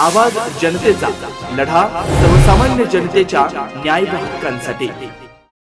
आवाज जनतेचा लढा सर्वसामान्य जनतेच्या न्याय हक्कांसाठी.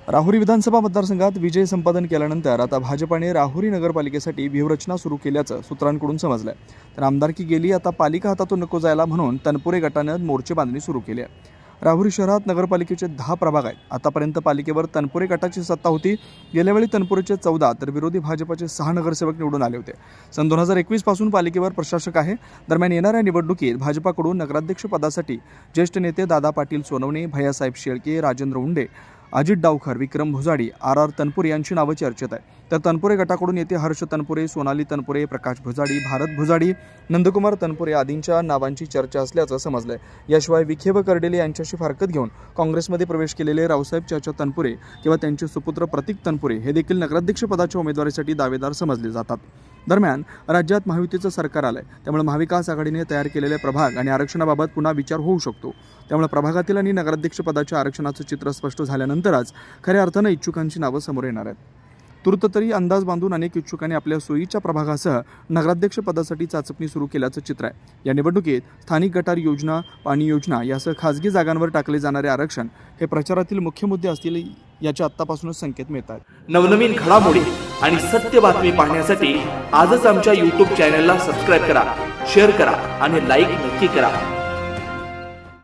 राहुरी विधानसभा मतदारसंघात विजय संपादन केल्यानंतर आता भाजपाने राहुरी नगरपालिकेसाठी व्यूहरचना सुरू केल्याचं सूत्रांकडून समजलंय. तर आमदारकी गेली आता पालिका हातातून नको जायला म्हणून तनपुरे गटानं मोर्चे बांधणी सुरू केली आहे. राहुरी शहरात नगरपालिकेचे दहा प्रभाग आहेत. आतापर्यंत पालिकेवर तनपुरे गटाची सत्ता होती. गेल्यावेळी तनपुरेचे चौदा तर विरोधी भाजपाचे सहा नगरसेवक निवडून आले होते. सन दोन हजार एकवीसपासून पालिकेवर प्रशासक आहे. दरम्यान येणाऱ्या निवडणुकीत भाजपाकडून नगराध्यक्ष पदासाठी ज्येष्ठ नेते दादा पाटील सोनवणे भैयासाहेब शेळके राजेंद्र उंडे अजित डावखर विक्रम भुजाडी आर आर तनपुरे यांची नावं चर्चेत आहे तर तनपुरे गटाकडून येथे हर्ष तनपुरे सोनाली तनपुरे प्रकाश भुजाडी भारत भुजाडी नंदकुमार तनपुरे आदींच्या नावांची चर्चा असल्याचं समजलंय. याशिवाय विखे व कर्डेले यांच्याशी फारकत घेऊन काँग्रेसमध्ये प्रवेश केलेले रावसाहेब चाचा तनपुरे किंवा त्यांचे सुपुत्र प्रतीक तनपुरे हे देखील नगराध्यक्षपदाच्या उमेदवारीसाठी दावेदार समजले जातात. दरम्यान राज्यात महायुतीचं सरकार आलंय. त्यामुळे महाविकास आघाडीने तयार केलेले प्रभाग आणि आरक्षणाबाबत पुन्हा विचार होऊ शकतो. त्यामुळे प्रभागातील आणि नगराध्यक्षपदाच्या आरक्षणाचं चित्र स्पष्ट झाल्यानंतरच खऱ्या अर्थानं इच्छुकांची नावं समोर येणार आहेत. तूर्त तरी अंदाज बांधून अनेक इच्छुकांनी आपल्या सोयीच्या प्रभागासह नगराध्यक्ष पदासाठी चाचपणी सुरू केल्याचं चित्र आहे. या निवडणुकीत स्थानिक गटार योजना पाणी योजना यासह खासगी जागांवर टाकले जाणारे आरक्षण हे प्रचारातील मुख्य मुद्दे असतील याचे आत्तापासूनच संकेत मिळतात. नवनवीन घडामोडी आणि सत्य बातमी पाहण्यासाठी आजच आमच्या यूट्यूब चॅनलला सबस्क्राईब करा शेअर करा आणि लाईक नक्की करा.